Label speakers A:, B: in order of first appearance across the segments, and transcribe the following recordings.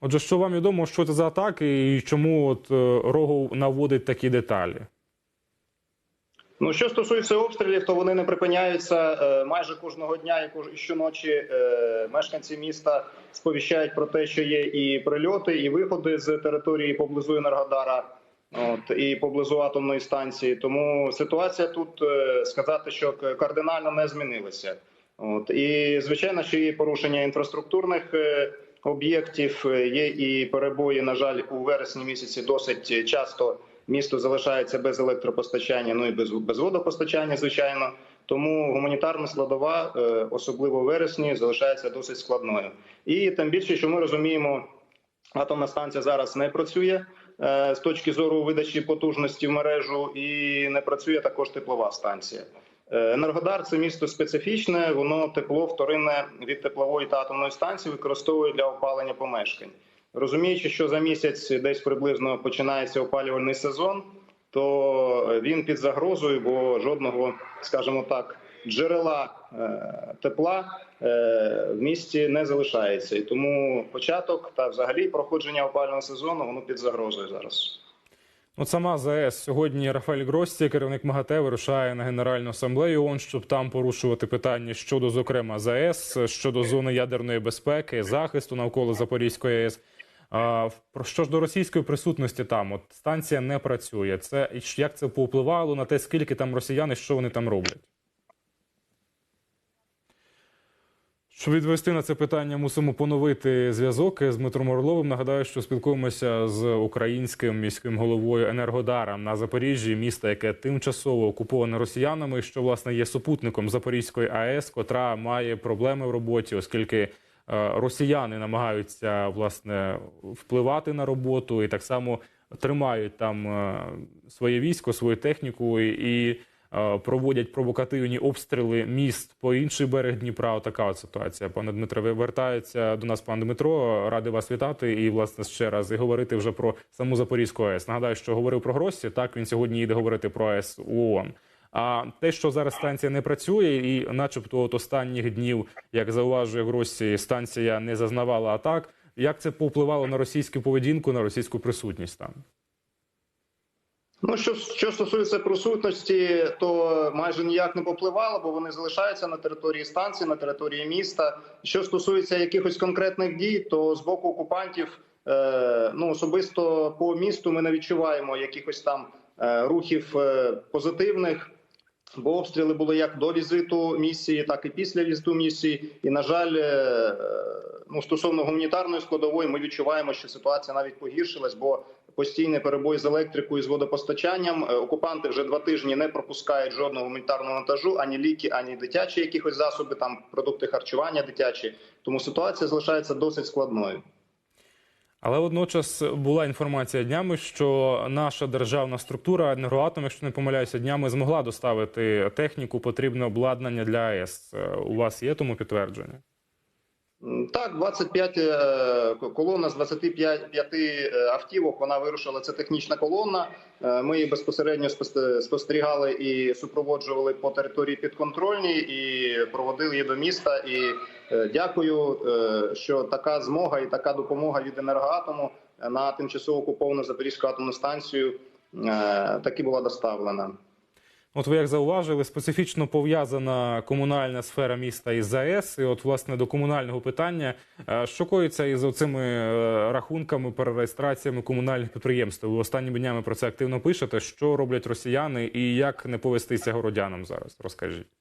A: Отже, що вам відомо, що це за атаки і чому от е, Рогов наводить такі деталі?
B: Ну, що стосується обстрілів, то вони не припиняються е, майже кожного дня і щоночі. Е, мешканці міста сповіщають про те, що є і прильоти, і виходи з території поблизу Енергодара, от і поблизу атомної станції. Тому ситуація тут сказати, що кардинально не змінилася. От і звичайно, що є порушення інфраструктурних об'єктів. е, Є і перебої. На жаль, у вересні місяці досить часто місто залишається без електропостачання, ну і без, без водопостачання, звичайно. Тому гуманітарна складова, е, особливо в вересні, залишається досить складною. І тим більше, що ми розуміємо, атомна станція зараз не працює е, з точки зору видачі потужності в мережу, і не працює також теплова станція. Е, Енергодар це місто специфічне, воно тепло вторинне від теплової та атомної станції використовує для опалення помешкань. Розуміючи, що за місяць десь приблизно починається опалювальний сезон, то він під загрозою, бо жодного, скажімо так, джерела е, тепла е, в місті не залишається. І тому початок та взагалі проходження опалювального сезону воно під загрозою зараз.
A: От сама ЗАЕС сьогодні Рафаель Грості, керівник МАГАТЕ, вирушає на Генеральну асамблею ООН, щоб там порушувати питання щодо, зокрема, ЗАЕС, щодо зони ядерної безпеки, захисту навколо Запорізької АЕС. А, що ж до російської присутності там? От станція не працює. Це як це повпливало на те, скільки там росіяни, що вони там роблять? Щоб відповісти на це питання, мусимо поновити зв'язок з Дмитром Орловим. Нагадаю, що спілкуємося з українським міським головою Енергодаром на Запоріжжі, міста, яке тимчасово окуповане росіянами, що власне є супутником Запорізької АЕС, котра має проблеми в роботі, оскільки е, росіяни намагаються власне впливати на роботу і так само тримають там е, своє військо, свою техніку і. Е, проводять провокативні обстріли міст по інший берег Дніпра. Отака от ситуація. Пане Дмитре, ви вертається до нас, пан Дмитро. Радий вас вітати і власне ще раз і говорити вже про саму Запорізьку АЕС. Нагадаю, що говорив про Гросі. Так він сьогодні їде говорити про АЕС у ООН. А те, що зараз станція не працює, і, начебто, от останніх днів, як зауважує Гросі, станція не зазнавала атак. Як це повпливало на російську поведінку, на російську присутність там?
B: Ну, що, що стосується присутності, то майже ніяк не попливало, бо вони залишаються на території станції, на території міста. Що стосується якихось конкретних дій, то з боку окупантів, е, ну особисто по місту, ми не відчуваємо якихось там е, рухів е, позитивних. Бо обстріли були як до візиту місії, так і після візиту місії. І на жаль, е, ну стосовно гуманітарної складової, ми відчуваємо, що ситуація навіть погіршилась, бо постійний перебой з електрикою, з водопостачанням. Е, Окупанти вже два тижні не пропускають жодного гуманітарного вантажу, ані ліки, ані дитячі якихось засоби, там продукти харчування дитячі. Тому ситуація залишається досить складною.
A: Але водночас була інформація днями, що наша державна структура енергоатом, якщо не помиляюся, днями змогла доставити техніку, потрібне обладнання для АЕС. Е, У вас є тому підтвердження?
B: Так, 25 е, колона з 25 е, автівок. Вона вирушила. Це технічна колона. Е, Ми її безпосередньо спосте- спостерігали і супроводжували по території підконтрольній і проводили її до міста. І дякую, що така змога і така допомога від енергоатому на тимчасово окуповану Запорізьку атомну станцію таки була доставлена.
A: От ви як зауважили, специфічно пов'язана комунальна сфера міста із ЗАЕС. І от, власне, до комунального питання, е, що коїться із оцими рахунками, перереєстраціями комунальних підприємств? Ви останніми днями про це активно пишете. Що роблять росіяни і як не повестися городянам зараз? Розкажіть.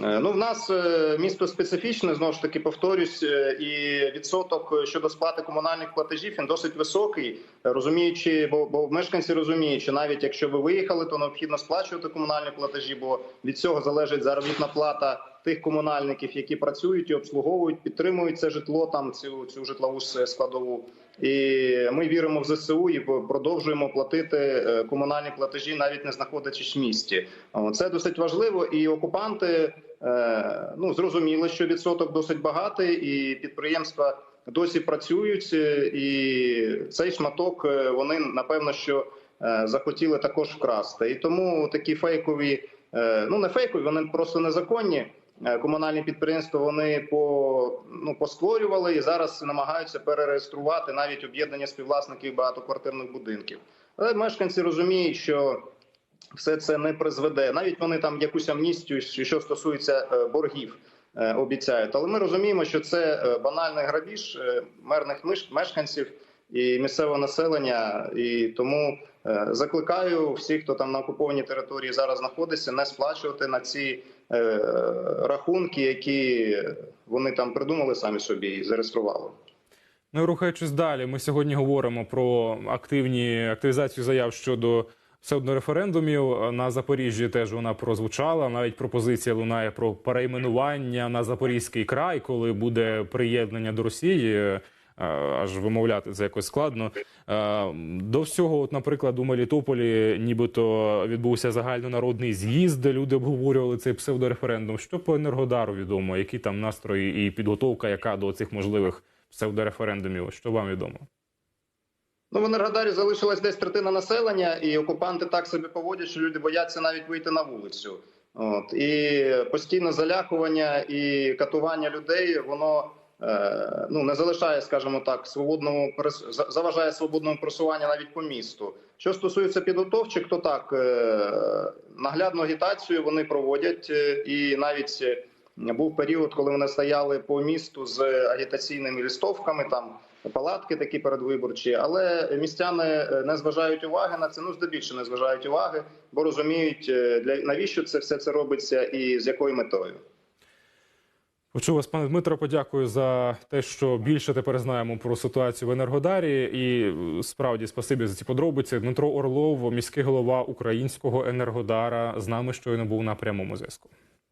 B: Е, Ну, в нас е, місто специфічне, знову ж таки повторюсь, е, і відсоток щодо сплати комунальних платежів він досить високий, розуміючи, бо, бо мешканці розуміють, що навіть якщо ви виїхали, то необхідно сплачувати комунальні платежі, бо від цього залежить заробітна плата тих комунальників, які працюють і обслуговують, підтримують це житло, там цю цю житлову складову. І ми віримо в ЗСУ і продовжуємо платити комунальні платежі, навіть не знаходячись в місті. Це досить важливо, і окупанти ну зрозуміли, що відсоток досить багатий, і підприємства досі працюють. е, І цей шматок е, вони напевно що е, захотіли також вкрасти. І тому такі фейкові, е, ну не фейкові, вони просто незаконні е, комунальні підприємства вони по ну постворювали і зараз намагаються перереєструвати навіть об'єднання співвласників багатоквартирних будинків. Але мешканці розуміють, що все це не призведе. Навіть вони там якусь амністію, що стосується е, боргів, е, обіцяють. Але ми розуміємо, що це е, банальний грабіж мирних мешканців і місцевого населення. І тому закликаю всіх, хто там на окупованій території зараз знаходиться, не сплачувати на ці рахунки, які вони там придумали самі собі і зареєстрували.
A: Ну рухаючись далі, ми сьогодні говоримо про активні активізацію заяв щодо псевдореферендумів. На Запоріжжі теж вона прозвучала. Навіть пропозиція лунає про перейменування на Запорізький край, коли буде приєднання до Росії. Е, Аж вимовляти це якось складно. Е, До всього, от, наприклад, у Мелітополі нібито відбувся загальнонародний з'їзд, де люди обговорювали цей псевдореферендум. Що по Енергодару відомо? Які там настрої і підготовка, яка до цих можливих псевдореферендумів? Що вам відомо?
B: Ну, в Енергодарі залишилась десь третина населення, і окупанти так себе поводять, що люди бояться навіть вийти на вулицю. От і постійне залякування і катування людей, воно е, ну не залишає, скажімо так, свободному заважає свободному просуванню навіть по місту. Що стосується підготовчих, то так е, наглядну агітацію вони проводять, е, і навіть е, був період, коли вони стояли по місту з агітаційними листовками там палатки такі передвиборчі, але містяни е, не зважають уваги на це. Ну здебільшого не зважають уваги, бо розуміють е, для навіщо це все це робиться і з якою метою.
A: Почув вас, пане Дмитро. Подякую за те, що більше тепер знаємо про ситуацію в Енергодарі. І е, справді спасибі за ці подробиці. Дмитро Орлов, міський голова українського енергодара, з нами щойно був на прямому зв'язку.